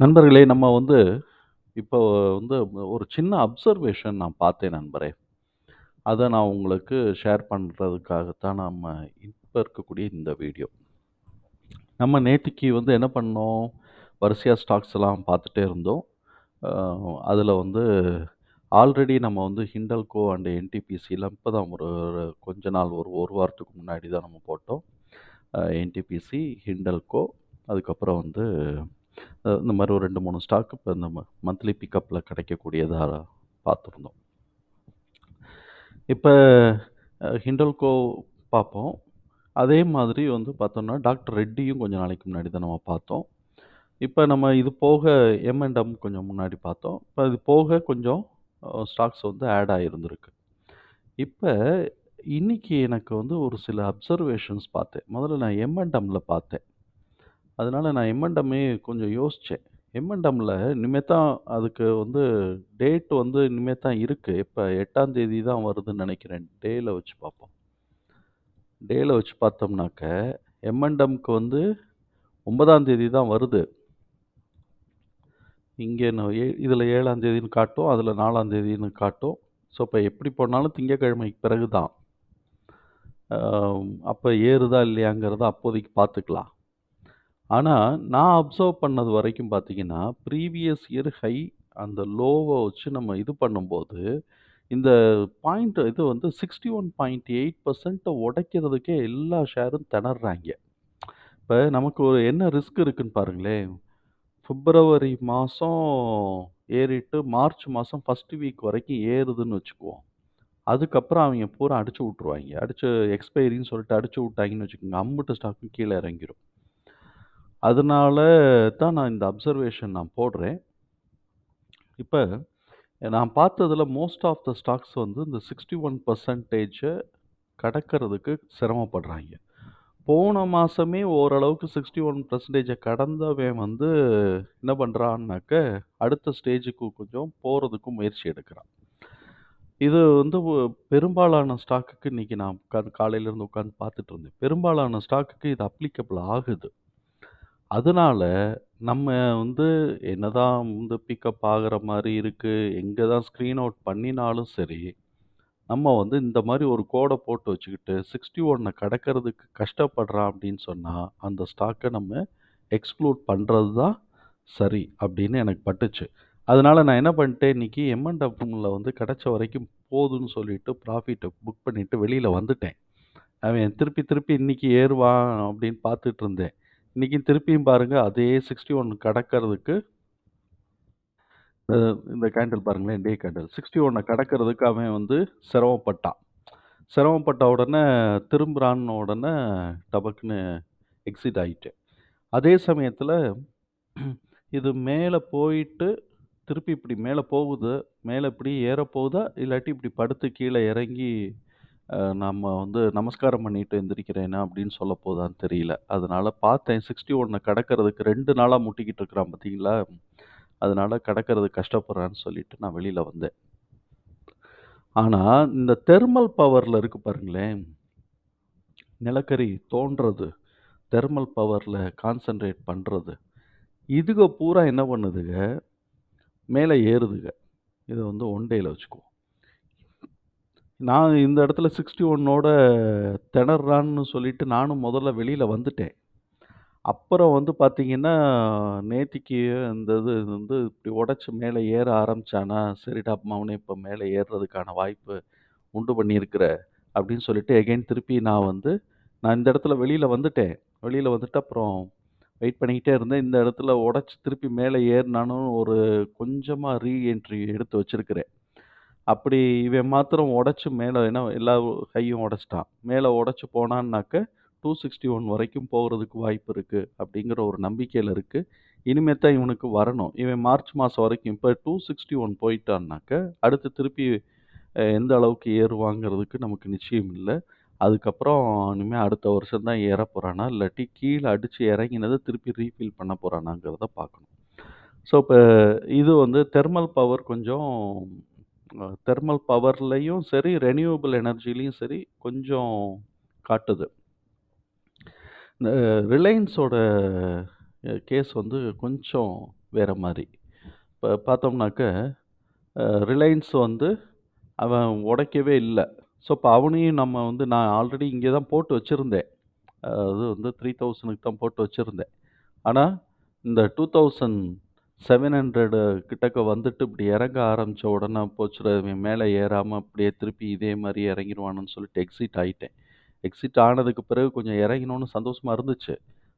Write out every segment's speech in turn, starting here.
நண்பர்களே நம்ம வந்து இப்போ வந்து ஒரு சின்ன அப்சர்வேஷன் நான் பார்த்தேன் நண்பரே. அதை நான் உங்களுக்கு ஷேர் பண்ணுறதுக்காகத்தான் நம்ம இப்போ இருக்கக்கூடிய இந்த வீடியோ நம்ம நேத்திக்கு வந்து என்ன பண்ணோம்? வரிசையாக ஸ்டாக்ஸ் எல்லாம் பார்த்துட்டே இருந்தோம். அதில் வந்து ஆல்ரெடி நம்ம வந்து ஹிண்டல்கோ அண்ட் என்டிபிசிலாம் இப்போ தான் ஒரு ஒரு கொஞ்ச நாள் ஒரு ஒரு வாரத்துக்கு முன்னாடி தான் நம்ம போட்டோம். என்டிபிசி ஹிண்டல்கோ அதுக்கப்புறம் வந்து இந்த மாதிரி ஒரு ரெண்டு மூணு ஸ்டாக் இப்போ இந்த மந்த்லி பிக்கப்பில் கிடைக்கக்கூடியதாக பார்த்துருந்தோம். இப்போ ஹிண்டல்கோ பார்ப்போம். அதே மாதிரி வந்து பார்த்தோம்னா டாக்டர் ரெட்டியும் கொஞ்சம் நாளைக்கு முன்னாடி தான் நம்ம பார்த்தோம். இப்போ நம்ம இது போக எம்என்டம் கொஞ்சம் முன்னாடி பார்த்தோம். இப்போ இது போக கொஞ்சம் ஸ்டாக்ஸ் வந்து ஆட் ஆகிருந்திருக்கு இப்போ இன்னைக்கு எனக்கு வந்து ஒரு சில அப்சர்வேஷன்ஸ் பார்த்தேன். முதல்ல நான் எம்என்டம்ல பார்த்தேன். அதனால நான் எம்என்டம்மே கொஞ்சம் யோசித்தேன் எம்என்டம்ல இனிமே தான் அதுக்கு வந்து டேட் வந்து இனிமே தான் இருக்குது இப்போ எட்டாம் தேதி தான் வருதுன்னு நினைக்கிறேன். டேல வச்சு பார்ப்போம். டேல வச்சு பார்த்தோம்னாக்க எம்என்டம்க்கு வந்து ஒன்பதாம் தேதி தான் வருது. இங்கே இதில் ஏழாம் தேதின்னு காட்டும் அதில் நாலாம் தேதின்னு காட்டும். ஸோ இப்போ எப்படி போனாலும் திங்கக்கிழமைக்கு பிறகு தான் அப்போ ஏறுதா இல்லையாங்கிறத அப்போதைக்கு பார்த்துக்கலாம். ஆனால் நான் அப்சர்வ் பண்ணது வரைக்கும் பார்த்தீங்கன்னா ப்ரீவியஸ் இயர் ஹை அந்த லோவை வச்சு நம்ம இது பண்ணும்போது இந்த பாயிண்ட் இது வந்து சிக்ஸ்டி ஒன் பாயிண்ட் எயிட் பர்சன்ட்டை உடைக்கிறதுக்கே எல்லா ஷேரும் திணறாங்க. இப்போ நமக்கு ஒரு என்ன ரிஸ்க் இருக்குன்னு பாருங்களேன். பிப்ரவரி மாதம் ஏறிட்டு மார்ச் மாதம் ஃபஸ்ட்டு வீக் வரைக்கும் ஏறுதுன்னு வச்சுக்குவோம். அதுக்கப்புறம் அவங்க பூரா அடிச்சு விட்ருவாங்க அடிச்சு எக்ஸ்பைரின்னு சொல்லிட்டு அடிச்சு விட்டாங்கன்னு வச்சுக்கோங்க. அம்புட்டு ஸ்டாக்கும் கீழே இறங்கிரும். அதனால தான் நான் இந்த அப்சர்வேஷன் நான் போடுறேன். இப்போ நான் பார்த்ததுல மோஸ்ட் ஆஃப் த ஸ்டாக்ஸ் வந்து இந்த சிக்ஸ்டி ஒன் பர்சன்டேஜை கடக்கிறதுக்கு சிரமப்படுறாங்க. போன மாதமே ஓரளவுக்கு சிக்ஸ்டி ஒன் பர்சன்டேஜை கடந்தவன் வந்து என்ன பண்ணுறான்னாக்க அடுத்த ஸ்டேஜுக்கு கொஞ்சம் போகிறதுக்கு முயற்சி எடுக்கிறான். இது வந்து பெரும்பாலான ஸ்டாக்குக்கு இன்றைக்கி நான் உட்காந்து காலையிலேருந்து உட்காந்து பார்த்துட்டு இருந்தேன். பெரும்பாலான ஸ்டாக்குக்கு இது அப்ளிகபிள் ஆகுது. அதனால நம்ம வந்து என்னதான் வந்து பிக்கப் ஆகுற மாதிரி இருக்கு எங்கே தான் ஸ்க்ரீன் அவுட் பண்ணினாலும் சரி நம்ம வந்து இந்த மாதிரி ஒரு கோடை போட்டு வச்சுக்கிட்டு சிக்ஸ்டி ஒன்னை கடக்கிறதுக்கு கஷ்டப்படுறான் அப்படின்னு சொன்னால் அந்த ஸ்டாக்கை நம்ம எக்ஸ்க்ளூட் பண்ணுறது தான் சரி அப்படின்னு எனக்கு பட்டுச்சு. அதனால நான் என்ன பண்ணிட்டேன் இன்னைக்கு எம்என்டபிள்ல வந்து கிடைச்ச வரைக்கும் போதுன்னு சொல்லிட்டு ப்ராஃபிட்டை புக் பண்ணிட்டு வெளியில் வந்துட்டேன். அவன் திருப்பி திருப்பி இன்னைக்கு ஏறுவான் அப்படின்னு பார்த்துட்டு இருந்தேன். இன்றைக்கும் திருப்பியும் பாருங்கள் அதே சிக்ஸ்டி ஒன் கடக்கிறதுக்கு இந்த கேண்டில் பாருங்களேன் டே கேண்டில் சிக்ஸ்டி ஒன்னை கடக்கிறதுக்கு அவன் வந்து சிரமப்பட்டான் சிரமப்பட்ட உடனே திரும்புறான்னு உடனே டபக்குன்னு எக்ஸிட் ஆகிட்டு அதே சமயத்தில் இது மேலே போயிட்டு திருப்பி இப்படி மேலே போகுது மேலே இப்படி ஏற போகுதா இல்லாட்டி இப்படி படுத்து கீழே இறங்கி நம்ம வந்து நமஸ்காரம் பண்ணிட்டு எந்திரிக்கிறேனா அப்படின்னு சொல்ல போதான்னு தெரியல. அதனால பார்த்தேன். சிக்ஸ்டி ஒன்னை கடக்கிறதுக்கு ரெண்டு நாளாக முட்டிக்கிட்டு இருக்கிறான் பார்த்தீங்களா? அதனால கடக்கிறது கஷ்டப்படுறான்னு சொல்லிட்டு நான் வெளியில் வந்தேன். ஆனால் இந்த தெர்மல் பவரில் இருக்கு பாருங்களேன். நிலக்கரி தோன்றது. தெர்மல் பவரில் கான்சென்ட்ரேட் பண்ணுறது இதுக பூரா என்ன பண்ணுதுங்க மேலே ஏறுதுங்க இதை வந்து ஒன் டேயில் வச்சுக்குவோம். நான் இந்த இடத்துல சிக்ஸ்டி ஒன்னோட திணறான்னு சொல்லிட்டு நானும் முதல்ல வெளியில் வந்துட்டேன். அப்புறம் வந்து பார்த்தீங்கன்னா நேத்திக்கு இந்த இது வந்து இப்படி உடச்சி மேலே ஏற ஆரம்பித்தானா சரிடா மவனே இப்போ மேலே ஏறுறதுக்கான வாய்ப்பு உண்டு பண்ணியிருக்கிற அப்படின்னு சொல்லிட்டு எகைன் திருப்பி நான் வந்து நான் இந்த இடத்துல வெளியில் வந்துட்டேன். வெளியில் வந்துட்டு அப்புறம் வெயிட் பண்ணிக்கிட்டே இருந்தேன். இந்த இடத்துல உடச்சி திருப்பி மேலே ஏறினானும் ஒரு கொஞ்சமாக ரீஎன்ட்ரி எடுத்து வச்சுருக்கிறேன். அப்படி இவன் மாத்திரம் உடச்சி மேலே என்ன எல்லா கையும் உடச்சிட்டான் மேலே உடச்சி போனான்னாக்க 261 வரைக்கும் போகிறதுக்கு வாய்ப்பு இருக்குது அப்படிங்கிற ஒரு நம்பிக்கையில் இருக்குது இனிமேல் தான் இவனுக்கு வரணும். இவன் மார்ச் மாதம் வரைக்கும் இப்போ டூ சிக்ஸ்டி ஒன் போயிட்டான்னாக்க, அடுத்து திருப்பி எந்த அளவுக்கு ஏறுவாங்கிறதுக்கு நமக்கு நிச்சயம் இல்லை அதுக்கப்புறம் இனிமேல் அடுத்த வருஷம் தான் ஏற போகிறானா இல்லாட்டி கீழே அடித்து இறங்கினதை திருப்பி ரீஃபில் பண்ண போகிறானாங்கிறத பார்க்கணும். ஸோ, இப்போ இது வந்து தெர்மல் பவர் கொஞ்சம் தெர்மல் பவர்லையும் சரி, ரெனியூவபிள் எனர்ஜிலையும் சரி கொஞ்சம் காட்டுது. இந்த ரிலையன்ஸோட கேஸ் வந்து கொஞ்சம் வேற மாதிரி இப்போ பார்த்தோம்னாக்க, ரிலையன்ஸ் வந்து அவன் உடைக்கவே இல்லை. ஸோ, இப்போ அவனையும் நம்ம வந்து நான் ஆல்ரெடி இங்கே தான் போட்டு வச்சுருந்தேன். அது வந்து 3000க்கு தான் போட்டு வச்சுருந்தேன். ஆனால் இந்த டூ தௌசண்ட் 2700 கிட்டக்க வந்துட்டு இப்படி இறங்க ஆரம்பிச்ச உடனே போச்சுடா இவன் ஏறாமல் அப்படியே திருப்பி இதே மாதிரி இறங்கிருவானுன்னு சொல்லிட்டு எக்ஸிட் ஆயிட்டேன். எக்ஸிட் ஆனதுக்கு பிறகு கொஞ்சம் இறங்கினோன்னு சந்தோஷமா இருந்துச்சு.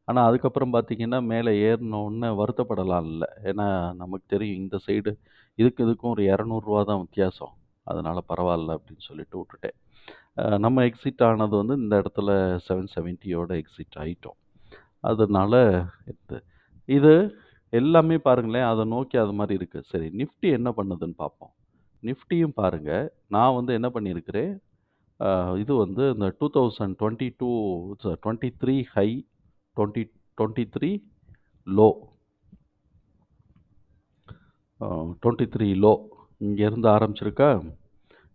ஆனால் அதுக்கப்புறம் பார்த்தீங்கன்னா, மேலே ஏறினோன்னு வருத்தப்படலாம் இல்லை ஏன்னா, நமக்கு தெரியும் இந்த சைடு இதுக்கு இதுக்கும் ஒரு இரநூறுவா தான் வித்தியாசம். அதனால் பரவாயில்ல அப்படின்னு சொல்லிட்டு விட்டுட்டேன். நம்ம எக்ஸிட் ஆனது வந்து இந்த இடத்துல 770யோட எக்ஸிட் ஆகிட்டோம் அதனால் இது இது எல்லாமே பாருங்களேன், அத நோக்கி அது மாரி இருக்கு. சரி நிஃப்டி என்ன பண்ணுதுன்னு பார்ப்போம். நிஃப்டியும் பாருங்க, நான் வந்து என்ன பண்ணியிருக்கிறேன், அ இது வந்து இந்த 2022 ச 23 ஹை, 20 23 லோ. அ 23 லோ. இங்கேருந்து ஆரம்பிச்சிருக்கா?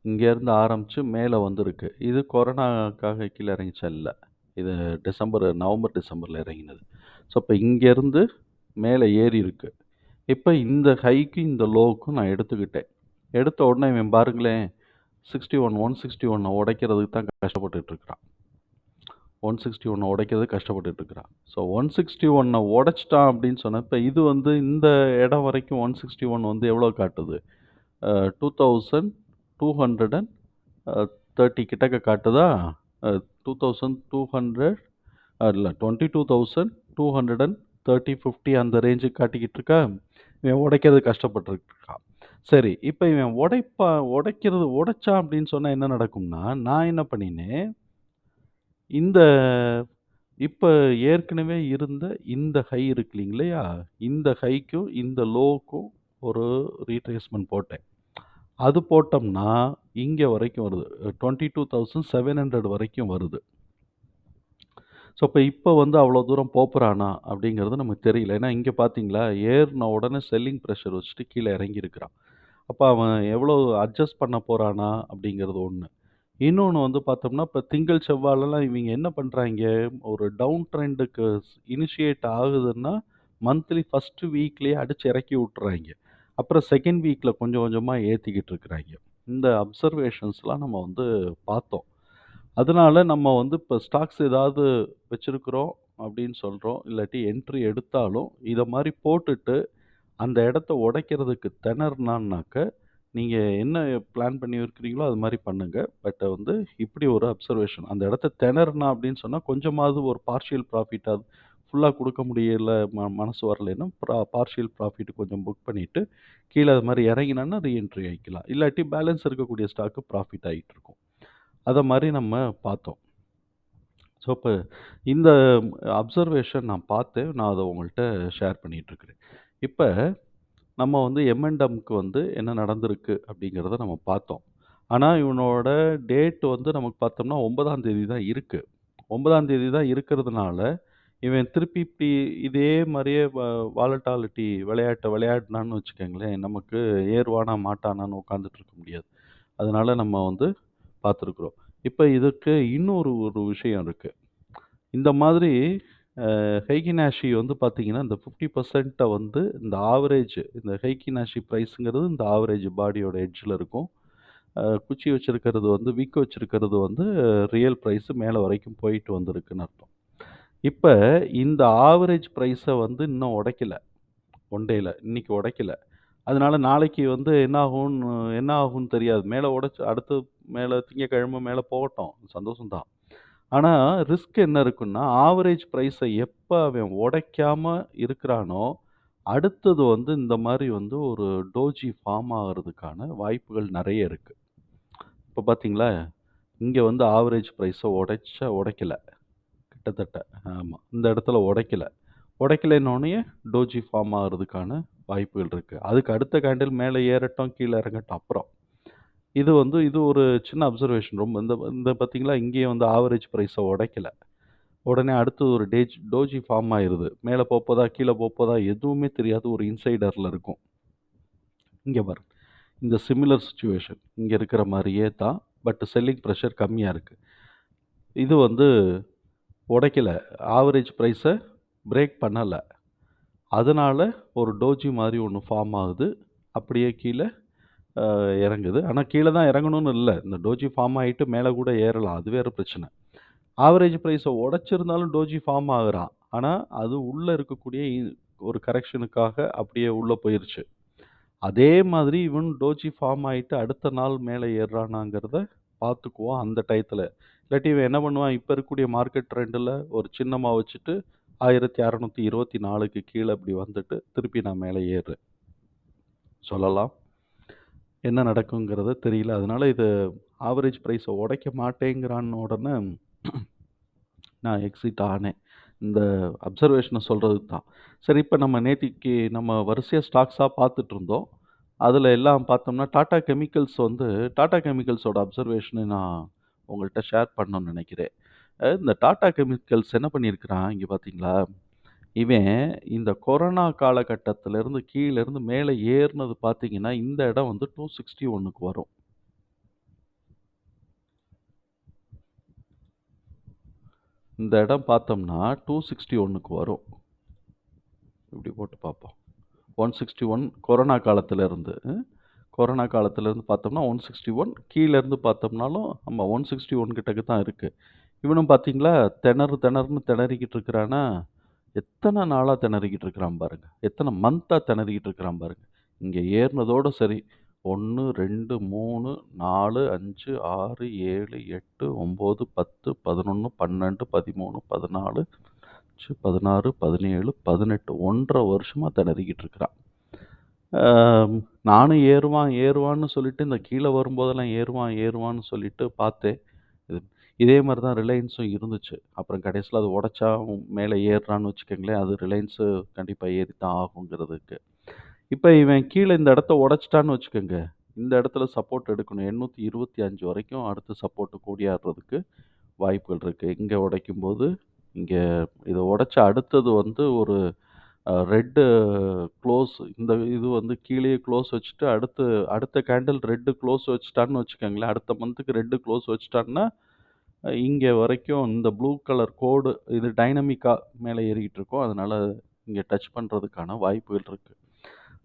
இங்கேருந்து ஆரம்பிச்சு மேல வந்திருக்கு. இது கொரோனாக்காக கீழ இறங்கிச்சல்ல இது டிசம்பர் நவம்பர், டிசம்பர்ல இறங்கினது. ஸோ, இப்ப இங்கேருந்து மேலே ஏறி இருக்கு. இப்போ இந்த ஹைக்கு இந்த லோக்கும் நான் எடுத்துக்கிட்டேன். எடுத்த உடனே இவன் பாருங்களேன் சிக்ஸ்டி ஒன் ஒன் சிக்ஸ்டி ஒன்னை உடைக்கிறதுக்கு தான் கஷ்டப்பட்டுட்ருக்கிறான் ஒன் சிக்ஸ்டி ஒன்னை உடைக்கிறது கஷ்டப்பட்டுட்ருக்கிறான் ஸோ ஒன் சிக்ஸ்டி ஒன்னை உடைச்சிட்டான் அப்படின்னு சொன்னால் இப்போ இது வந்து இந்த இடம் வரைக்கும் ஒன் சிக்ஸ்டி ஒன் வந்து எவ்வளோ காட்டுது? Two thousand two hundred and thirty கிட்டக்க காட்டுதா? டூ தௌசண்ட் டூ ஹண்ட்ரட் இல்லை twenty two thousand two hundred and 22,230, 50 அந்த ரேஞ்சுக்கு காட்டிக்கிட்டு இருக்கா? இவன் உடைக்கிறது கஷ்டப்பட்டுருக்கான் இருக்கான். சரி, இப்போ இவன் உடைப்பா உடைக்கிறது உடைச்சான் அப்படின்னு சொன்னால் என்ன நடக்கும்னா, நான் என்ன பண்ணினேன் இந்த இப்போ ஏற்கனவே இருந்த இந்த ஹை இருக்கு இல்லைங்களா? இந்த ஹைக்கும், இந்த லோவுக்கும் ஒரு ரீட்ரேஸ்மெண்ட் போட்டேன். அது போட்டோம்னா, இங்கே வரைக்கும் வருது. 22,700 வரைக்கும் வருது. ஸோ, இப்போ இப்போ வந்து அவ்வளோ தூரம் போப்புறானா அப்படிங்கிறது நமக்கு தெரியல. ஏன்னா, இங்கே பார்த்தீங்களா, ஏறின உடனே செல்லிங் ப்ரெஷர் வச்சுட்டு கீழே இறங்கியிருக்கிறான். அப்போ அவன் எவ்வளோ அட்ஜஸ்ட் பண்ண போகிறானா அப்படிங்கிறது ஒன்று இன்னொன்று வந்து பார்த்தோம்னா, இப்போ திங்கள், செவ்வாய்லலாம் இவங்க என்ன பண்ணுறாங்க ஒரு டவுன் ட்ரெண்டுக்கு இனிஷியேட் ஆகுதுன்னா, மந்த்லி ஃபஸ்ட்டு வீக்லேயே அடித்து இறக்கி விட்டுறாங்க அப்புறம் செகண்ட் வீக்கில் கொஞ்சம் கொஞ்சமாக ஏற்றிக்கிட்டு இருக்கிறாய்ங்க. இந்த அப்சர்வேஷன்ஸ்லாம் நம்ம வந்து பார்த்தோம். அதனால நம்ம வந்து இப்போ ஸ்டாக்ஸ் ஏதாவது வச்சிருக்கிறோம் அப்படின்னு சொல்கிறோம் இல்லாட்டி என்ட்ரி எடுத்தாலும், இதை மாதிரி போட்டுட்டு அந்த இடத்த உடைக்கிறதுக்கு திணறினான்னாக்க நீங்கள் என்ன பிளான் பண்ணி இருக்கிறீங்களோ அது மாதிரி பண்ணுங்கள் பட் வந்து இப்படி ஒரு அப்சர்வேஷன். அந்த இடத்த திணறுனா அப்படின்னு சொன்னால் கொஞ்சமாவது ஒரு பார்ஷியல் ப்ராஃபிட்டாவது ஃபுல்லாக கொடுக்க முடியல, ம மனசு வரலைன்னா, ப்ரா பார்ஷியல் ப்ராஃபிட் கொஞ்சம் புக் பண்ணிவிட்டு கீழே அது மாதிரி இறங்கினான்னா ரீஎன்ட்ரி ஆகிக்கலாம் இல்லாட்டி பேலன்ஸ் இருக்கக்கூடிய ஸ்டாக்கு ப்ராஃபிட் ஆயிட்டு இருக்கும். அதை மாதிரி நம்ம பார்த்தோம். ஸோ, இப்ப இந்த அப்சர்வேஷன் நான் பார்த்து நான் அத உங்கள்ட்ட ஷேர் பண்ணிட்டு இப்போ இப்ப நம்ம வந்து எம்&எம்க்கு வந்து என்ன நடந்திருக்கு அப்படிங்கிறத நம்ம பார்த்தோம். ஆனா, இவனோட டேட் வந்து நமக்கு பார்த்தோம்னா 9ஆம் தேதி தான் இருக்கு. 9ஆம் தேதி தான் இருக்கிறதுனால, இவன் திருப்பி இப்படி இதே மாரியே வ வாலட்டாலிட்டி விளையாட்ட விளையாடுனான்னு வச்சுக்கங்களேன், நமக்கு ஏறுவானா, மாட்டானான்னு உட்காந்துட்டு இருக்க முடியாது. அதனால நம்ம வந்து பார்த்துருக்குறோம். இப்ப இதுக்கு இன்னொரு ஒரு விஷயம் இருக்கு. இந்த மாதிரி அ வந்து பார்த்தீங்கன்னா, இந்த 50% வந்து இந்த ஆவரேஜ் இந்த ஹைகினாஷி பிரைஸ்ங்கிறது இந்த ஆவரேஜ் பாடியோட எட்ஜ்ல இருக்கும். அ குச்சி வச்சிருக்கிறது வந்து விக் வச்சிருக்கிறது வந்து ரியல் பிரைஸ் மேல வரைக்கும் போயிட்டு வந்திருக்குன்னு அர்த்தம். இப்ப இந்த ஆவரேஜ் பிரைஸ வந்து இன்னும் உடைக்கல. ஒன் டேல இன்னைக்கு உடைக்கல. அதனால நாளைக்கு வந்து என்ன ஆகும்னு என்ன ஆகும்னு தெரியாது. மேல உடைச்சு அடுத்து மேல திங்கட்கிழமை மேல போகட்டும். சந்தோஷம் தான். ஆனா, ரிஸ்க் என்ன இருக்குன்னா, ஆவரேஜ் பிரைஸ எப்ப அவன் உடைக்காம இருக்கிறானோ, அடுத்தது வந்து இந்த மாரி வந்து ஒரு டோஜி ஃபார்ம் ஆகுறதுக்கான வாய்ப்புகள் நெறைய இருக்கு. இப்ப பார்த்தீங்களா, இங்க வந்து ஆவரேஜ் பிரைஸ உடைச்சா உடைக்கல. கிட்டத்தட்ட. ஆமா. இந்த இடத்துல உடைக்கல. உடைக்கலைன்னோனயே டோஜி ஃபார்ம் ஆகுறதுக்கான வாய்ப்புகள் இருக்குது அதுக்கு அடுத்த கேண்டில் மேலே ஏறட்டும், கீழே இறங்கட்டும் அப்புறம். இது வந்து இது ஒரு சின்ன அப்சர்வேஷன். ரொம்ப இந்த இந்த பார்த்திங்களா இங்கேயே வந்து ஆவரேஜ் ப்ரைஸை உடைக்கல. உடனே அடுத்து ஒரு டேஜ் டோஜி ஃபார்ம் ஆயிடுது மேலே போப்போதா, கீழே போப்போதா எதுவுமே தெரியாது. ஒரு இன்சைடரில் இருக்கும். இங்கே பாருங்க. இந்த சிமிலர் சுச்சுவேஷன் இங்கே இருக்கிற மாதிரியே தான். பட் செல்லிங் ப்ரெஷர் கம்மியாக இருக்குது இது வந்து உடைக்கல. ஆவரேஜ் ப்ரைஸை பிரேக் பண்ணலை அதனால் ஒரு டோஜி மாதிரி ஒன்று ஃபார்ம் ஆகுது. அப்படியே கீழே இறங்குது. ஆனால் கீழே தான் இறங்கணும்னு இல்லை இந்த டோஜி ஃபார்ம் ஆகிட்டு மேலே கூட ஏறலாம். அது வேறு பிரச்சனை. ஆவரேஜ் ப்ரைஸை உடச்சிருந்தாலும் டோஜி ஃபார்ம் ஆகுறான். ஆனால் அது உள்ளே இருக்கக்கூடிய இ ஒரு கரெக்ஷனுக்காக அப்படியே உள்ளே போயிடுச்சு அதே மாதிரி இவன் டோஜி ஃபார்ம் ஆகிட்டு அடுத்த நாள் மேலே ஏறுறானாங்கிறத பார்த்துக்குவோம் அந்த டயத்தில் இல்லாட்டி இவன் என்ன பண்ணுவான், இப்போ இருக்கக்கூடிய மார்க்கெட் ட்ரெண்டில் ஒரு சின்னமாக வச்சுட்டு ஆயிரத்தி அறநூத்தி இருபத்தி நாலுக்கு கீழே இப்படி வந்துட்டு, திருப்பி நான் மேலே ஏறுறேன். சொல்லலாம். என்ன நடக்குங்கிறது தெரியல. அதனால் இது ஆவரேஜ் ப்ரைஸை உடைக்க மாட்டேங்கிறான்னு உடனே நான் எக்ஸிட் ஆனேன். இந்த அப்சர்வேஷனை சொல்கிறது தான். சரி இப்போ நம்ம நேத்திக்கு நம்ம வரிசையாக ஸ்டாக்ஸாக பார்த்துட்டு இருந்தோம். அதில் எல்லாம் பார்த்தோம்னா, டாடா கெமிக்கல்ஸ் வந்து டாடா கெமிக்கல்ஸோட அப்சர்வேஷனை நான் உங்கள்கிட்ட ஷேர் பண்ணணும்னு நினைக்கிறேன் இந்த டாடா கெமிக்கல்ஸ் என்ன பண்ணியிருக்கிறான், இங்கே பார்த்தீங்களா? இவன் இந்த கொரோனா காலகட்டத்திலேருந்து கீழேருந்து மேலே ஏறினது பார்த்தீங்கன்னா, இந்த இடம் வந்து 261க்கு வரும். இந்த இடம் பார்த்தோம்னா 261க்கு வரும். இப்படி போட்டு பார்ப்போம். 161 கொரோனா காலத்திலேருந்து கொரோனா காலத்துலேருந்து பார்த்தோம்னா ஒன் சிக்ஸ்டி ஒன் கீழேருந்து பார்த்தோம்னாலும் ஆமாம் ஒன் சிக்ஸ்டி ஒன் கிட்டக்கு தான் இருக்குது இவனும் பார்த்தீங்களா, திணறு திணறுன்னு திணறிக்கிட்டு இருக்கிறானா, எத்தனை நாளாக திணறிக்கிட்டு இருக்கிறான் பாருங்க. எத்தனை மந்த்தாக திணறிக்கிட்டு இருக்கிறான் பாருங்க. இங்கே ஏறினதோடு சரி. ஒன்று ரெண்டு மூணு நாலு அஞ்சு ஆறு ஏழு எட்டு ஒம்பது பத்து பதினொன்று பன்னெண்டு பதிமூணு பதினாலு அஞ்சு பதினாறு பதினேழு பதினெட்டு ஒன்றரை வருஷமாக திணறிக்கிட்டு இருக்கிறான். நானும் ஏறுவான், ஏறுவான்னு சொல்லிட்டு இந்த கீழே வரும்போதெல்லாம் ஏறுவான், ஏறுவான்னு சொல்லிட்டு பார்த்தேன். இது இதே மாதிரி தான் ரிலையன்ஸும் இருந்துச்சு. அப்புறம் கடைசியில் அது உடைச்சா மேலே ஏறுறான்னு வச்சுக்கோங்களேன் அது ரிலையன்ஸு ஏறி ஏறித்தான் ஆகுங்கிறதுக்கு. இப்போ இவன் கீழே இந்த இடத்த உடச்சிட்டான்னு வச்சுக்கோங்க இந்த இடத்துல சப்போர்ட் எடுக்கணும். 825 வரைக்கும் அடுத்து சப்போர்ட்டு கூடியாடுறதுக்கு வாய்ப்புகள் இருக்குது இங்கே உடைக்கும்போது, இங்கே இதை உடைச்ச அடுத்தது வந்து ஒரு ரெட்டு க்ளோஸ் இந்த இது வந்து கீழே க்ளோஸ் வச்சுட்டு அடுத்து அடுத்த கேண்டில் ரெட்டு க்ளோஸ் வச்சுட்டான்னு வச்சுக்கோங்களேன் அடுத்த மந்த்துக்கு ரெட்டு க்ளோஸ் வச்சுட்டான்னா, இங்கே வரைக்கும் இந்த ப்ளூ கலர் கோடு இது டைனமிக்காக மேலே ஏறிக்கிட்டு இருக்கோம் அதனால் இங்கே டச் பண்ணுறதுக்கான வாய்ப்புகள் இருக்குது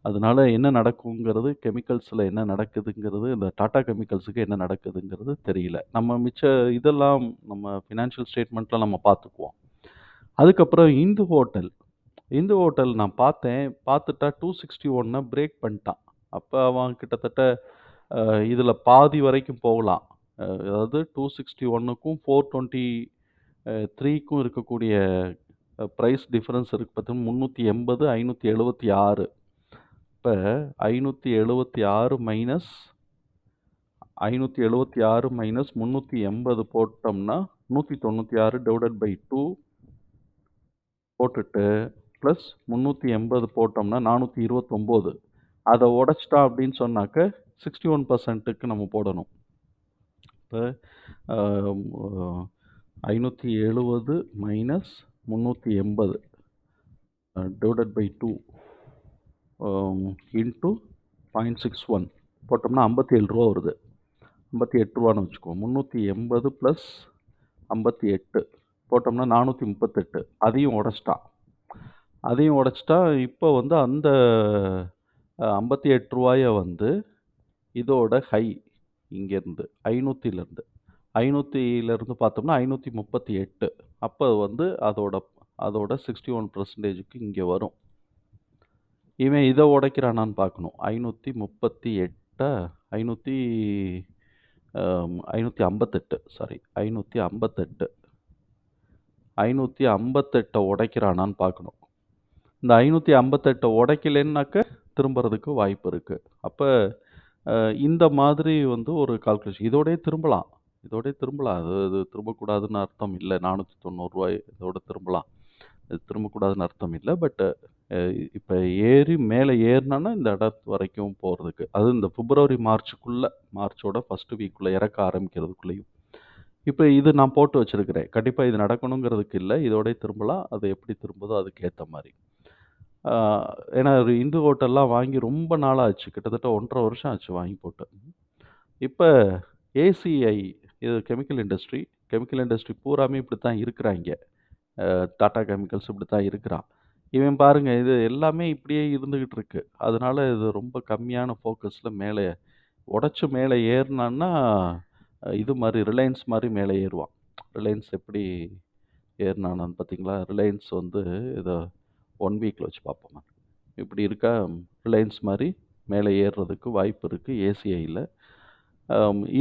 அதனால் என்ன நடக்குங்கிறது கெமிக்கல்ஸில் என்ன நடக்குதுங்கிறது, இந்த டாட்டா கெமிக்கல்ஸுக்கு என்ன நடக்குதுங்கிறது தெரியல. நம்ம மிச்ச இதெல்லாம் நம்ம ஃபினான்ஷியல் ஸ்டேட்மெண்ட்டில் நம்ம பார்த்துக்குவோம். அதுக்கப்புறம் இந்து ஹோட்டல். இந்து ஹோட்டல் நான் பார்த்தேன். பார்த்துட்டா 261 பிரேக் பண்ணிட்டான். அப்போ அவன் கிட்டத்தட்ட இதில் பாதி வரைக்கும் போகலாம். அதாவது டூ சிக்ஸ்டி ஒன்றுக்கும் ஃபோர் டுவெண்ட்டி த்ரீக்கும் இருக்கக்கூடிய ப்ரைஸ் டிஃப்ரென்ஸ் இருக்குது பார்த்தீங்கன்னா முந்நூற்றி எண்பது ஐநூற்றி எழுபத்தி ஆறு. இப்போ ஐநூற்றி எழுபத்தி ஆறு மைனஸ் ஐநூற்றி எழுபத்தி ஆறு மைனஸ் முந்நூற்றி எண்பது போட்டோம்னா நூற்றி தொண்ணூற்றி ஆறு டிவைடட் பை டூ போட்டுட்டு ப்ளஸ் முந்நூற்றி எண்பது போட்டோம்னா நானூற்றி இருபத்தொம்போது அதை உடச்சிட்டா அப்படின்னு சொன்னாக்க சிக்ஸ்டி ஒன் பர்சன்ட்டுக்கு நம்ம போடணும். இப்போ ஐநூற்றி எழுபது மைனஸ் முந்நூற்றி எண்பது divided by two into point six one போட்டோம்னா ஐம்பத்தி ஏழு ரூபா வருது. ஐம்பத்தி எட்டு ரூபான்னு வச்சுக்கோ முந்நூற்றி எண்பது ப்ளஸ் ஐம்பத்தி எட்டு போட்டோம்னா நானூற்றி முப்பத்தெட்டு. அதையும் உடச்சிட்டான் அதையும் உடச்சிட்டான் இப்போ வந்து அந்த ஐம்பத்தி எட்டு ரூபாயை வந்து இதோட ஹை இங்கேருந்து ஐநூற்றிலேருந்து ஐநூற்றிலேருந்து பார்த்தோம்னா ஐநூற்றி முப்பத்தி எட்டு அப்போ வந்து அதோட அதோட சிக்ஸ்டி ஒன் பர்சன்டேஜுக்கு இங்கே வரும். இவன் இதை உடைக்கிறானான்னு பார்க்கணும். ஐநூற்றி முப்பத்தி எட்டை ஐநூற்றி ஐநூற்றி ஐம்பத்தெட்டு சாரி ஐநூற்றி ஐம்பத்தெட்டு ஐநூற்றி ஐம்பத்தெட்டை உடைக்கிறானான்னு பார்க்கணும். இந்த ஐநூற்றி ஐம்பத்தெட்டை உடைக்கலைன்னாக்க திரும்புறதுக்கு வாய்ப்பு இருக்குது அப்போ இந்த மாதிரி வந்து ஒரு கால்குலேஷன் இதோடயே திரும்பலாம். இதோடயே திரும்பலாம். அது அது திரும்பக்கூடாதுன்னு அர்த்தம் இல்ல. ரூ. 490 இதோட திரும்பலாம். இது திரும்பக்கூடாதுன்னு அர்த்தம் இல்ல. பட் அ இப்ப ஏறி மேல ஏறுனோம்னா, இந்த இடம் வரைக்கும் போறதுக்கு. அதுவும் இந்த பிப்ரவரி, மார்ச்சுக்குள்ள மார்ச்சோட ஃபர்ஸ்ட் வீக்குள்ள இறக்க ஆரம்பிக்கிறதுக்குள்ளயும். இப்ப இது நான் போட்டு வச்சிருக்கிறேன். கண்டிப்பா இது நடக்கணுங்கிறதுக்கு இல்ல. இதோடயே திரும்பலாம். அது எப்படி திரும்புதோ அதுக்கு ஏத்த மாரி. ஏன்னா ஒரு இந்து ஹோட்டல்லாம் வாங்கி ரொம்ப நாள் ஆச்சு. கிட்டத்தட்ட 1 1/2 வருஷம் ஆச்சு வாங்கி போட்டு. இப்போ ஏசிஐ இது கெமிக்கல் இண்டஸ்ட்ரி. கெமிக்கல் இண்டஸ்ட்ரி பூராமே இப்படித்தான் இருக்கிறாய்ங்க. இருக்கிறாங்க டாட்டா கெமிக்கல்ஸ் இப்படித்தான் இருக்கிறான். இவன் பாருங்கள் இது எல்லாமே இப்படியே இருந்துக்கிட்டு இருக்கு. அதனால இது ரொம்ப கம்மியான ஃபோக்கஸில் மேலே உடச்சி மேலே ஏறினான்னா இது மாதிரி ரிலையன்ஸ் மாதிரி மேலே ஏறுவான். ரிலையன்ஸ் எப்படி ஏறினானான்னு பார்த்தீங்களா? ரிலையன்ஸ் வந்து இதை ஒன் வீக்கில் வச்சு பார்ப்போமா. இப்படி இருக்கா ரிலையன்ஸ் மாதிரி மேலே ஏறுறதுக்கு வாய்ப்பு இருக்குது ஏசிஐயில்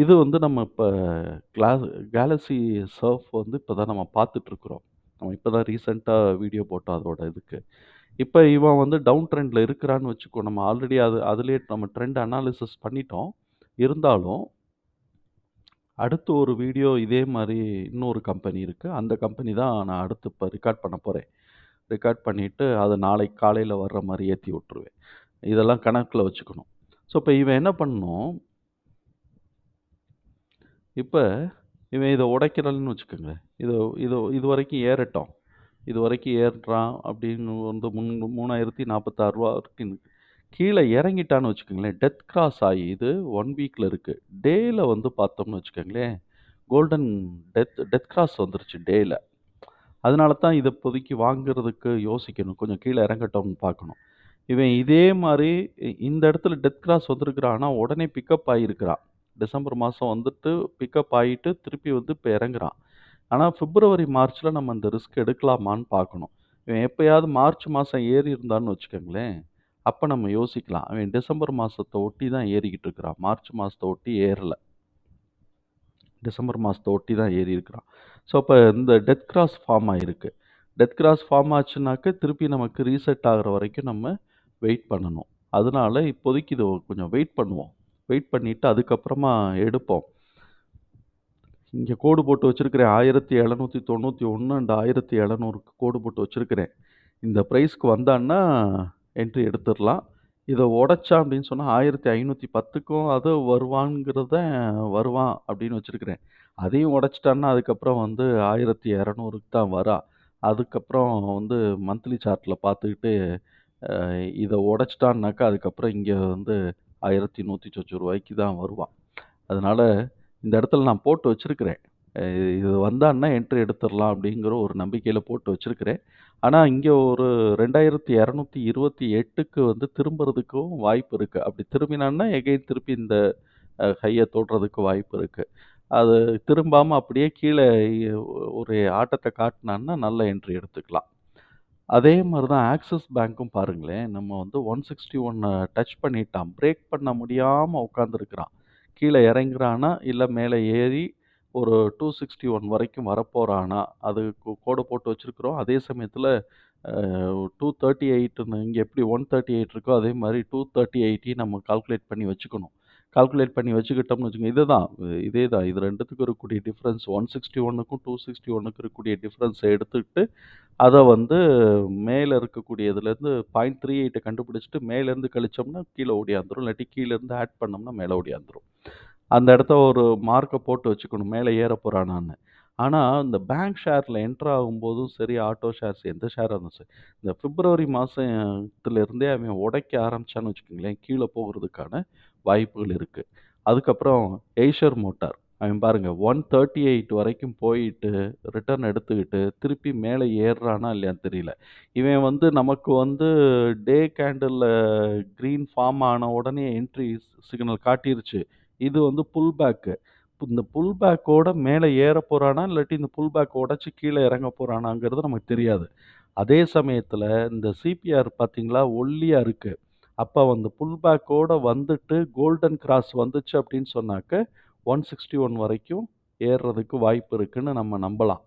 இது வந்து நம்ம இப்போ கிளாஸ் கேலக்ஸி சர்ஃப் வந்து இப்போ தான் நம்ம பார்த்துட்ருக்குறோம் நம்ம இப்போ தான் ரீசெண்டாக வீடியோ போட்டோம் அதோட இதுக்கு. இப்போ இவன் வந்து டவுன் ட்ரெண்டில் இருக்கிறான்னு வச்சுக்கோ. நம்ம ஆல்ரெடி அது அதுலேயே நம்ம ட்ரெண்ட் அனாலிசிஸ் பண்ணிட்டோம். இருந்தாலும் அடுத்து ஒரு வீடியோ இதே மாதிரி இன்னொரு கம்பெனி இருக்குது அந்த கம்பெனி தான் நான் அடுத்து இப்போ ரெக்கார்ட் பண்ண போகிறேன் ரெக்கார்ட் பண்ணிவிட்டு அது நாளைக்கு காலையில் வர்ற மாதிரி ஏற்றி விட்டுருவேன். இதெல்லாம் கணக்கில் வச்சுக்கணும். ஸோ இப்போ இவன் என்ன பண்ணணும் இப்போ இவன் இதை உடைக்கிறான்னு வச்சுக்கோங்க. இது இது வரைக்கும் ஏறட்டும். இது வரைக்கும் ஏறுறான் அப்படின்னு வந்து முன் மூணாயிரத்தி 3046 இருக்குன்னு கீழே இறங்கிட்டான்னு வச்சுக்கோங்களேன், டெத் கிராஸ் ஆகி இது ஒன் வீக்கில் இருக்குது டேயில் வந்து பார்த்தோம்னு வச்சுக்கோங்களேன், கோல்டன் டெத் டெத் கிராஸ் வந்துருச்சு டேயில் அதனால தான் இதை இப்போதைக்கு வாங்குறதுக்கு யோசிக்கணும். கொஞ்சம் கீழே இறங்கட்டும் பார்க்கணும். இவன் இதே மாதிரி இந்த இடத்துல டெத் கிராஸ் வந்திருக்கிறான். உடனே பிக்கப் ஆகியிருக்கிறான். டிசம்பர் மாதம் வந்துட்டு பிக்கப் ஆகிட்டு திருப்பி வந்து இப்போ இறங்குறான். ஆனால் பிப்ரவரி, மார்ச்சில் நம்ம அந்த ரிஸ்க் எடுக்கலாமான்னு பார்க்கணும். இவன் எப்போயாவது மார்ச் மாதம் ஏறி இருந்தான்னு வச்சுக்கோங்களேன், அப்போ நம்ம யோசிக்கலாம். அவன் டிசம்பர் மாதத்தை ஒட்டி தான் ஏறிக்கிட்டு இருக்கிறான். மார்ச் மாதத்தை ஒட்டி ஏறலை டிசம்பர் மாதத்தை ஒட்டி தான் ஏறி இருக்கிறான். ஸோ அப்போ இந்த டெத் கிராஸ் ஃபார்ம் ஆகிருக்கு டெத் கிராஸ் ஃபார்ம் ஆச்சுனாக்க திருப்பி நமக்கு ரீசெட் ஆகிற வரைக்கும் நம்ம வெயிட் பண்ணணும். அதனால இப்போதைக்கு இது கொஞ்சம் வெயிட் பண்ணுவோம். வெயிட் பண்ணிவிட்டு அதுக்கப்புறமா எடுப்போம். இங்கே கோடு போட்டு வச்சுருக்குறேன் ஆயிரத்தி எழுநூற்றி தொண்ணூற்றி ஒன்று அண்ட் 1700க்கு கோடு போட்டு வச்சுருக்கிறேன் இந்த ப்ரைஸ்க்கு வந்தான்னா என்ட்ரி எடுத்துடலாம் இத உடைச்சான் அப்படின்னு சொன்னா 1510க்கும் அது வருவான்ங்கிறத வருவான் அப்படின்னு வச்சிருக்கிறேன். அதையும் உடைச்சுட்டான்னா அதுக்கப்புறம் வந்து 1200க்கு தான் வரான். அதுக்கப்புறம் வந்து மந்த்லி சார்ட்ல பார்த்துக்கிட்டு அ இத உடைச்சுட்டான்னாக்கா அதுக்கப்புறம் இங்க வந்து 1100 சொச்ச ரூபாய்க்கு தான் வருவான். அதனால இந்த இடத்துல நான் போட்டு வச்சிருக்கிறேன். இது வந்தான்னா என்ட்ரி எடுத்துடலாம் அப்படிங்கிற ஒரு நம்பிக்கையில் போட்டு வச்சுருக்கிறேன் ஆனால் இங்கே ஒரு 2228க்கு வந்து திரும்புறதுக்கும் வாய்ப்பு இருக்குது அப்படி திரும்பினான்னா எகைன் திருப்பி இந்த ஹையை ஹைய தொடுறதுக்கு வாய்ப்பு இருக்குது அது திரும்பாமல் அப்படியே கீழே ஒரு ஆட்டத்தை காட்டினான்னா நல்ல என்ட்ரி எடுத்துக்கலாம். அதே மாதிரி தான் ஆக்சிஸ் பேங்க்கும் பாருங்களேன், நம்ம வந்து 161 டச் பண்ணிட்டான். பிரேக் பண்ண முடியாமல் உட்காந்துருக்குறான் கீழே இறங்குறானா, இல்லை மேலே ஏறி ஒரு 261 வரைக்கும் வரப்போகிறானா அது கோ கோடு போட்டு வச்சுருக்குறோம் அதே சமயத்தில் டூ தேர்ட்டி எயிட்டுன்னு இங்கே எப்படி 138 இருக்கோ, அதே மாதிரி டூ தேர்ட்டி எயிட்டையும் நம்ம கால்குலேட் பண்ணி வச்சுக்கணும். கால்குலேட் பண்ணி வச்சுக்கிட்டோம்னு வச்சுக்கோங்க இதுதான் இதே தான். இது ரெண்டுத்துக்கும் இருக்கக்கூடிய டிஃபரன்ஸ் 161க்கும் 261க்கும் இருக்கக்கூடிய டிஃப்ரென்ஸை எடுத்துக்கிட்டு, அதை வந்து மேலே இருக்கக்கூடிய இதுலேருந்து பாயிண்ட் த்ரீ எயிட்டை கண்டுபிடிச்சிட்டு மேலேருந்து கழிச்சோம்னா கீழே ஓடியாந்துரும். இல்லாட்டி கீழேருந்து ஆட் பண்ணோம்னா மேலே ஓடியாந்துரும். அந்த இடத்த ஒரு மார்க்கை போட்டு வச்சுக்கணும். மேல ஏறப் நான் ஆனால் இந்த பேங்க் ஷேரில் என்ட்ரு ஆகும்போதும் சரி, ஆட்டோ ஷேர்ஸ் எந்த ஷேராக இருந்தாலும் சரி, இந்த பிப்ரவரி மாதத்துலேருந்தே அவன் உடைக்க ஆரம்பிச்சான்னு வச்சுக்கோங்களேன், கீழே போகிறதுக்கான வாய்ப்புகள் இருக்குது அதுக்கப்புறம் எய்ஷர் மோட்டார். அவன் பாருங்கள் ஒன் தேர்ட்டி எயிட் வரைக்கும் போயிட்டு, ரிட்டர்ன் எடுத்துக்கிட்டு, திருப்பி மேலே ஏறுறானா இல்லையான்னு தெரியல. இவன் வந்து நமக்கு வந்து டே கேண்டில்ல க்ரீன் ஃபார்ம் ஆன உடனே என்ட்ரி சிக்னல் காட்டிருச்சு. இது வந்து புல் பேக்கு இந்த புல் பேக்கோட மேலே ஏற போகிறானா இல்லாட்டி இந்த புல் பேக் உடச்சி கீழே இறங்க போகிறானாங்கிறது நமக்கு தெரியாது. அதே சமயத்தில் இந்த சிபிஆர் பார்த்தீங்களா, ஒல்லியாக இருக்குது அப்போ அந்த புல் பேக்கோட வந்துட்டு கோல்டன் கிராஸ் வந்துச்சு அப்படின்னு சொன்னாக்க, 161 வரைக்கும் ஏறுறதுக்கு வாய்ப்பு இருக்குதுன்னு நம்ம நம்பலாம்.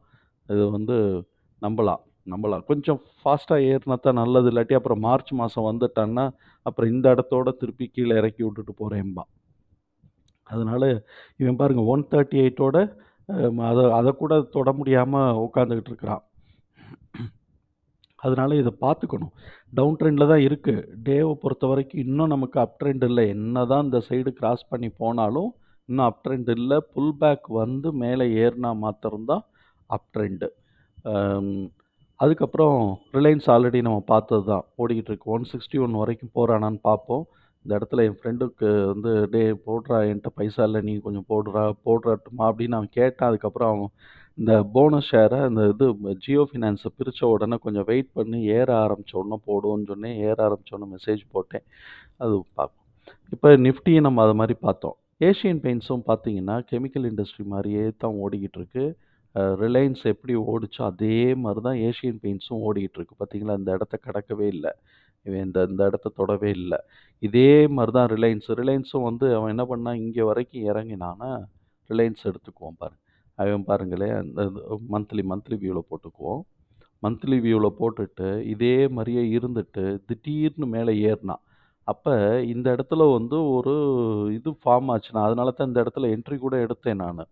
இது வந்து நம்பலாம் நம்பலாம். கொஞ்சம் ஃபாஸ்ட்டாக ஏறினா தான் நல்லது. இல்லாட்டி அப்புறம் மார்ச் மாதம் வந்துட்டான்னா, அப்புறம் இந்த இடத்தோட திருப்பி கீழே இறக்கி விட்டுட்டு போறேன்பான். அதனால இவன் பாருங்க 138 ஓட அ அத அதக்கூட தொட முடியாமல் உட்காந்துக்கிட்டு இருக்கிறான். அதனால இதை பார்த்துக்கணும். டவுன் ட்ரெண்டில் தான் இருக்குது டேவை பொறுத்த வரைக்கும் இன்னும் நமக்கு அப் ட்ரெண்ட் இல்லை என்ன தான் இந்த சைடு கிராஸ் பண்ணி போனாலும், இன்னும் அப் ட்ரெண்ட் இல்லை புல் பேக் வந்து மேலே ஏறினா மாத்திரம்தான் அப் ட்ரெண்டு அதுக்கப்புறம் ரிலையன்ஸ் ஆல்ரெடி நம்ம பார்த்தது தான். ஓடிக்கிட்டு இருக்கு. 161 வரைக்கும் போகிறானான்னு பார்ப்போம். இந்த இடத்துல என் ஃப்ரெண்டுக்கு வந்து டே போடுறா என்கிட்ட பைசா இல்லை நீ கொஞ்சம் போடுறா, போடுறட்டுமா அப்படின்னு அவன் கேட்டான். அதுக்கப்புறம் அவன் இந்த போனஸ் ஷேரை அந்த இது ஜியோ ஃபினான்ஸை பிரித்த உடனே கொஞ்சம் வெயிட் பண்ணி ஏற ஆரம்பித்தோடனே உடனே போடுவோன்னு சொன்னேன். ஏற ஆரம்பிச்ச மெசேஜ் போட்டேன். அது பார்ப்போம். இப்போ நிஃப்டியை நம்ம அது மாதிரி பார்த்தோம். ஏஷியன் பெயிண்ட்ஸும் பார்த்தீங்கன்னா, கெமிக்கல் இண்டஸ்ட்ரி மாதிரியே தான் ஓடிக்கிட்டு இருக்கு. ரிலையன்ஸ் எப்படி ஓடிச்சோ அதே மாதிரி தான் ஏஷியன் பெயிண்ட்ஸும் ஓடிக்கிட்டு இருக்கு. பார்த்தீங்களா? இந்த இடத்த கடக்கவே இல்லை இவன் இந்த இந்த இடத்த தொடவே இல்லை இதே மாதிரி தான் ரிலையன்ஸ். ரிலையன்ஸும் வந்து அவன் என்ன பண்ணான், இங்கே வரைக்கும் இறங்கினான்னா, ரிலையன்ஸ் எடுத்துக்குவோம் பாருங்க. அவன் பாருங்களேன் அந்த மந்த்லி மந்த்லி வியூவில் போட்டுக்குவோம். மந்த்லி வியூவில் போட்டுட்டு, இதே மாதிரியே இருந்துட்டு, திடீர்னு மேலே ஏறினான் அப்போ இந்த இடத்துல வந்து ஒரு இது ஃபார்ம் ஆச்சு. நான் அதனால தான் இந்த இடத்துல என்ட்ரி கூட எடுத்தேன் நான்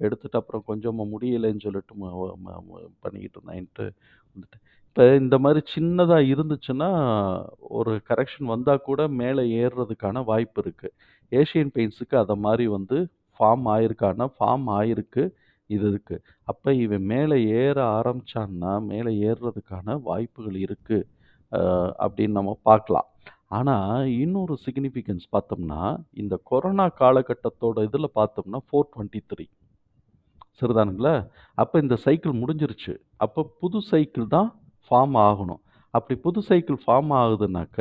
எடுத்துட்டு அப்புறம் கொஞ்சமாக முடியலைன்னு சொல்லிட்டு பண்ணிக்கிட்டு ம என்ட்ரி பண்ணிக்கிட்டு இருந்தேன்ட்டு இப்ப இந்த மாரி சின்னதா இருந்துச்சுன்னா, ஒரு கரெக்ஷன் வந்தா கூட மேலே ஏறுறதுக்கான வாய்ப்பு இருக்கு. ஏசியன் பெயிண்ட்ஸுக்கு அத மாரி வந்து ஃபார்ம் ஆயிருக்கான்னா, ஃபார்ம் ஆயிருக்கு. இது இருக்கு. அப்ப இவன் மேலே ஏற ஆரம்பிச்சான்னா, மேலே ஏறுறதுக்கான வாய்ப்புகள் இருக்கு. அ அப்படின்னு நம்ம பார்க்கலாம். ஆனா, இன்னொரு சிக்னிஃபிகன்ஸ் பார்த்தோம்னா, இந்த கொரோனா காலகட்டத்தோட இதுல பார்த்தோம்னா 423 சரிதானுங்களா? அப்ப இந்த சைக்கிள் முடிஞ்சிருச்சு. அப்ப புது சைக்கிள் தான் ஃபார்ம் ஆகணும். அப்படி புது சைக்கிள் ஃபார்ம் ஆகுதுனாக்க,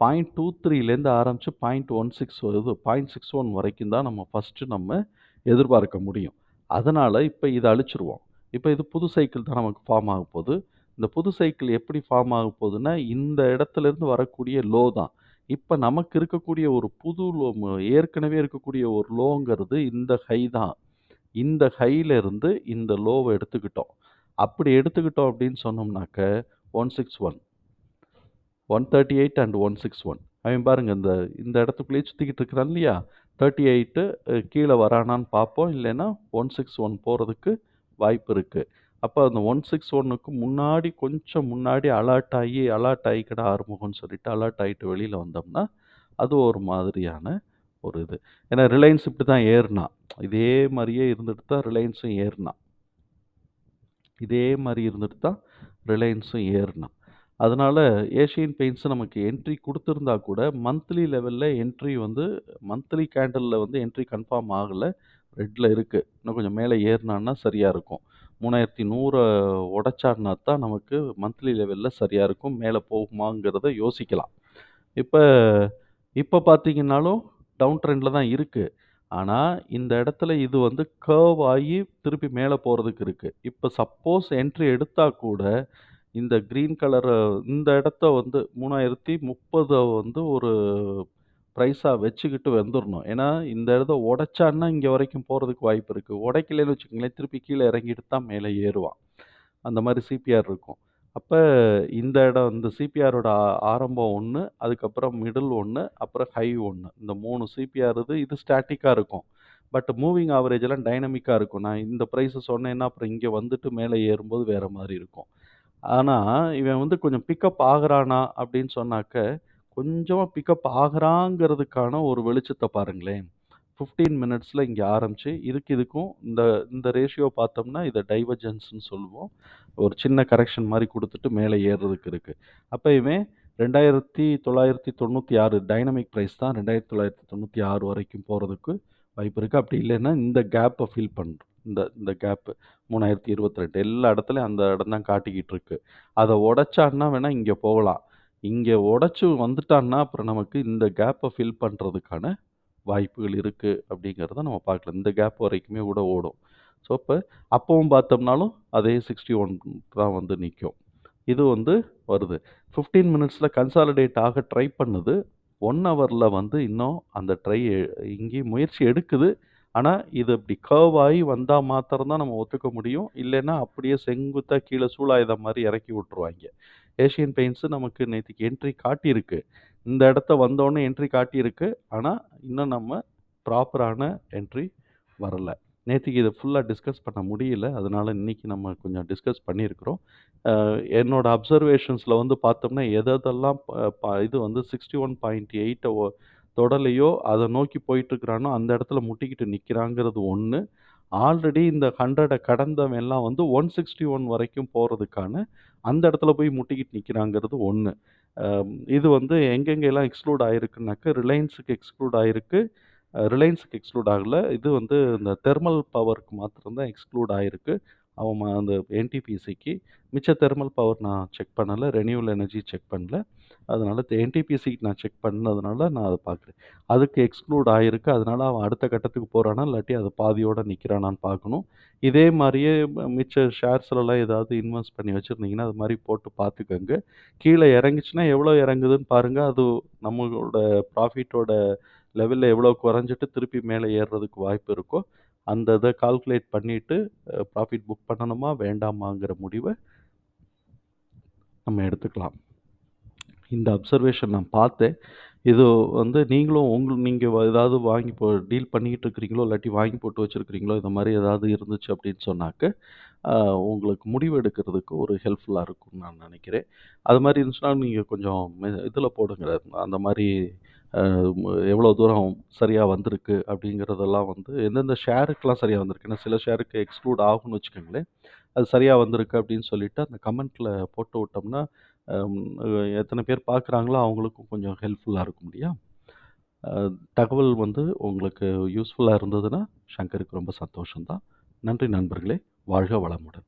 0.23லேருந்து ஆரம்பிச்சு 0.16 இது 0.61 வரைக்கும் தான் நம்ம ஃபர்ஸ்ட்டு நம்ம எதிர்பார்க்க முடியும். அதனால் இப்போ இதை அழிச்சிருவோம் இப்போ இது புது சைக்கிள் தான் நமக்கு ஃபார்ம் ஆகப்போது. இந்த புது சைக்கிள் எப்படி ஃபார்ம் ஆகப்போதுன்னா, இந்த இடத்துலேருந்து வரக்கூடிய லோ தான். இப்போ நமக்கு இருக்கக்கூடிய ஒரு புது லோ ஏற்கனவே இருக்கக்கூடிய ஒரு லோங்கிறது இந்த ஹை தான். இந்த ஹையிலேருந்து இருந்து இந்த லோவை எடுத்துக்கிட்டோம். அப்படி எடுத்துக்கிட்டோம் அப்படின்னு சொன்னோம்னாக்க 161 138 அண்ட் 161 அவன் பாருங்கள் இந்த இந்த இடத்துக்குள்ளேயே சுற்றிக்கிட்டு இருக்கிறான் இல்லையா? தேர்ட்டி எயிட்டு கீழே வரானான்னு பார்ப்போம். இல்லைன்னா ஒன் சிக்ஸ் ஒன் போகிறதுக்கு வாய்ப்பு இருக்குது அப்போ அந்த 161க்கு முன்னாடி கொஞ்சம் முன்னாடி அலர்ட் ஆகி அலாட் ஆகிக்கிட ஆறுமுகம்னு சொல்லிட்டு அலர்ட் ஆகிட்டு வெளியில் வந்தோம்னா, அது ஒரு மாதிரியான ஒரு இது. ஏன்னா ரிலையன்ஸ் இப்படி தான் ஏறினா இதே மாதிரியே இருந்துட்டு தான் ரிலையன்ஸும் ஏறுனான். இதே மாதிரி இருந்துட்டு தான் ரிலையன்ஸும் ஏறினா அதனால் ஏஷியன் பெயிண்ட்ஸ் நமக்கு என்ட்ரி கொடுத்துருந்தா கூட, மந்த்லி லெவலில் என்ட்ரி வந்து மந்த்லி கேண்டலில் வந்து என்ட்ரி கன்ஃபார்ம் ஆகலை ரெட்டில் இருக்குது இன்னும் கொஞ்சம் மேலே ஏறினான்னா சரியாக இருக்கும். 3100 உடைச்சான்னா தான் நமக்கு மந்த்லி லெவலில் சரியாக இருக்கும். மேலே போகுமாங்கிறத யோசிக்கலாம். இப்போ இப்போ பார்த்தீங்கன்னாலும் டவுன் ட்ரெண்டில் தான் இருக்குது ஆனா, இந்த இடத்துல இது வந்து கர்வ் ஆயி திருப்பி மேல போறதுக்கு இருக்கு. இப்ப சப்போஸ் என்ட்ரி எடுத்தா கூட, இந்த கிரீன் கலரை இந்த இடத்த வந்து 3030 வந்து ஒரு பிரைஸா வச்சுக்கிட்டு வந்துரணும். ஏன்னா, இந்த இடத்த உடைச்சான்னா இங்க வரைக்கும் போறதுக்கு வாய்ப்பு இருக்கு. உடைக்கலைன்னு வச்சுக்கங்களேன், திருப்பி கீழ இறங்கிட்டு தான் மேல ஏறுவான். அந்த மாரி சிபிஆர் இருக்கும். அப்ப இந்த இடம் இந்த சிபிஆரோட ஆ ஆரம்பம் 1 அதுக்கப்புறம் மிடில் 1 அப்புறம் ஹை 1 இந்த 3 சிபிஆர் இது இது ஸ்டாட்டிக்கா இருக்கும். பட் மூவிங் ஆவரேஜ் எல்லாம் டைனமிக்கா இருக்கும். நான் இந்த பிரைஸ் சொன்னேன்னா, அப்புறம் இங்க வந்துட்டு மேல ஏறும்போது வேற மாரி இருக்கும். ஆனா, இவன் வந்து கொஞ்சம் பிக்கப் ஆகுறானா அப்படின்னு சொன்னாக்க, கொஞ்சமா பிக்கப் ஆகுறாங்கிறதுக்கான ஒரு வெளிச்சத்த பாருங்களேன். ஃபிஃப்டீன் மினிட்ஸில் இங்கே ஆரம்பித்து இதுக்கு இதுக்கும் இந்த இந்த ரேஷியோ பார்த்தோம்னா, இதை டைவர்ஜென்ஸ்னு சொல்லுவோம். ஒரு சின்ன கரெக்ஷன் மாதிரி கொடுத்துட்டு மேலே ஏறுறதுக்கு இருக்குது அப்போயுமே ரெண்டாயிரத்தி தொள்ளாயிரத்தி தொண்ணூற்றி ஆறு டைனமிக் ப்ரைஸ் தான் 2996 வரைக்கும் போகிறதுக்கு வாய்ப்பு இருக்குது அப்படி இல்லைன்னா, இந்த கேப்பை ஃபில் பண்ணுறோம் இந்த இந்த கேப்பு மூணாயிரத்தி இருபத்தி ரெண்டு எல்லா இடத்துலையும் அந்த இடம் தான் காட்டிக்கிட்டு இருக்கு. அதை உடச்சான்னா வேணால் இங்கே போகலாம். இங்கே உடச்சி வந்துட்டான்னா, அப்புறம் நமக்கு இந்த கேப்பை ஃபில் பண்ணுறதுக்கான வாய்ப்புகள் இருக்குது அப்படிங்கிறத நம்ம பார்க்கலாம். இந்த கேப் வரைக்குமே கூட ஓடும். ஸோ, இப்போ அப்பவும் பார்த்தோம்னாலும் அதே 61 தான் வந்து நிற்கும் இது வந்து வருது. ஃபிஃப்டீன் மினிட்ஸில் கன்சாலிடேட் ஆக ட்ரை பண்ணுது. ஒன் ஹவரில் வந்து இன்னும் அந்த ட்ரை இங்கேயும் முயற்சி எடுக்குது. ஆனால் இது இப்படி கர்வ் ஆகி வந்தால் மாத்திரம்தான் நம்ம ஒத்துக்க முடியும். இல்லைன்னா, அப்படியே செங்குத்தா கீழே சூழாயுதம் மாதிரி இறக்கி விட்ருவாங்க ஏஷியன் பெயிண்ட்ஸ் நமக்கு நேற்றுக்கு என்ட்ரி காட்டியிருக்கு. இந்த இடத்த வந்தோடனே என்ட்ரி காட்டியிருக்கு. ஆனால் இன்னும் நம்ம ப்ராப்பரான என்ட்ரி வரலை நேற்றுக்கு இதை ஃபுல்லாக டிஸ்கஸ் பண்ண முடியல. அதனால் இன்னைக்கு நம்ம கொஞ்சம் டிஸ்கஸ் பண்ணியிருக்கிறோம். என்னோடய அப்சர்வேஷன்ஸில் வந்து பார்த்தோம்னா, எதெல்லாம் ப வந்து இது வந்து 61.8 ஒ தொடலையோ, அதை நோக்கி போயிட்டுருக்கிறானோ, அந்த இடத்துல முட்டிக்கிட்டு நிற்கிறாங்கிறது ஒன்று ஆல்ரெடி இந்த 100 கடந்தவன் எல்லாம் வந்து 161 வரைக்கும் போகிறதுக்கான அந்த இடத்துல போய் முட்டிக்கிட்டு நிற்கிறாங்கிறது ஒன்று இது வந்து எங்கெங்கெல்லாம் எக்ஸ்க்ளூட் ஆயிருக்குனாக்க, ரிலையன்ஸுக்கு எக்ஸ்க்ளூட் ஆகிருக்கு ரிலையன்ஸுக்கு எக்ஸ்க்ளூட் ஆகல. இது வந்து இந்த தெர்மல் பவருக்கு மாத்திரம்தான் எக்ஸ்க்ளூட் ஆகிருக்கு அவன் அந்த என்டிபிசிக்கு. மிச்ச தெர்மல் பவர் நான் செக் பண்ணலை ரெனியூவல் எனர்ஜி செக் பண்ணல. அதனால் என்டிபிசிக்கு நான் செக் பண்ணதுனால நான் அதை பார்க்குறேன். அதுக்கு எக்ஸ்க்ளூட் ஆகிருக்கு அதனால அவன் அடுத்த கட்டத்துக்கு போகிறானா இல்லாட்டி அது பாதியோடு நிற்கிறானான்னு பார்க்கணும். இதே மாதிரியே மிச்ச ஷேர்ஸ்லலாம் ஏதாவது இன்வெஸ்ட் பண்ணி வச்சுருந்தீங்கன்னா அது மாதிரி போட்டு பார்த்துக்கோங்க கீழே இறங்குச்சுன்னா, எவ்வளோ இறங்குதுன்னு பாருங்கள் அது நம்மளோட ப்ராஃபிட்டோட லெவலில் எவ்வளோ குறைஞ்சிட்டு திருப்பி மேலே ஏறுறதுக்கு வாய்ப்பு இருக்கோ, அந்த இதை கால்குலேட் பண்ணிவிட்டு ப்ராஃபிட் புக் பண்ணணுமா, வேண்டாமாங்கிற முடிவை நம்ம எடுத்துக்கலாம். இந்த அப்சர்வேஷன் நான் பார்த்தேன். இது வந்து நீங்களும் உங்கள் நீங்கள் ஏதாவது வாங்கி போ டீல் பண்ணிக்கிட்டு இருக்கிறீங்களோ, இல்லாட்டி வாங்கி போட்டு வச்சிருக்கிறீங்களோ, இந்த மாதிரி ஏதாவது இருந்துச்சு அப்படின்னு சொன்னாக்க, உங்களுக்கு முடிவு எடுக்கிறதுக்கு ஒரு ஹெல்ப்ஃபுல்லாக இருக்கும்னு நான் நினைக்கிறேன். அது மாதிரி இருந்துச்சுன்னா, நீங்கள் கொஞ்சம் மெ போடுங்க. அந்த மாதிரி எவ்வளோ தூரம் சரியாக வந்திருக்கு அப்படிங்கிறதெல்லாம் வந்து எந்தெந்த ஷேருக்கெலாம் சரியாக வந்திருக்கு. ஏன்னா சில ஷேருக்கு எக்ஸ்க்ளூட் ஆகும்னு வச்சுக்கோங்களேன். அது சரியாக வந்திருக்கு அப்படின்னு சொல்லிட்டு அந்த கமெண்ட்டில் போட்டு விட்டோம்னா, எத்தனை பேர் பார்க்குறாங்களோ அவங்களுக்கும் கொஞ்சம் ஹெல்ப்ஃபுல்லாக இருக்கும் இல்லையா? தகவல் வந்து உங்களுக்கு யூஸ்ஃபுல்லாக இருந்ததுன்னா, சங்கருக்கு ரொம்ப சந்தோஷம்தான் நன்றி நண்பர்களே! வாழ்க வளமுடன்.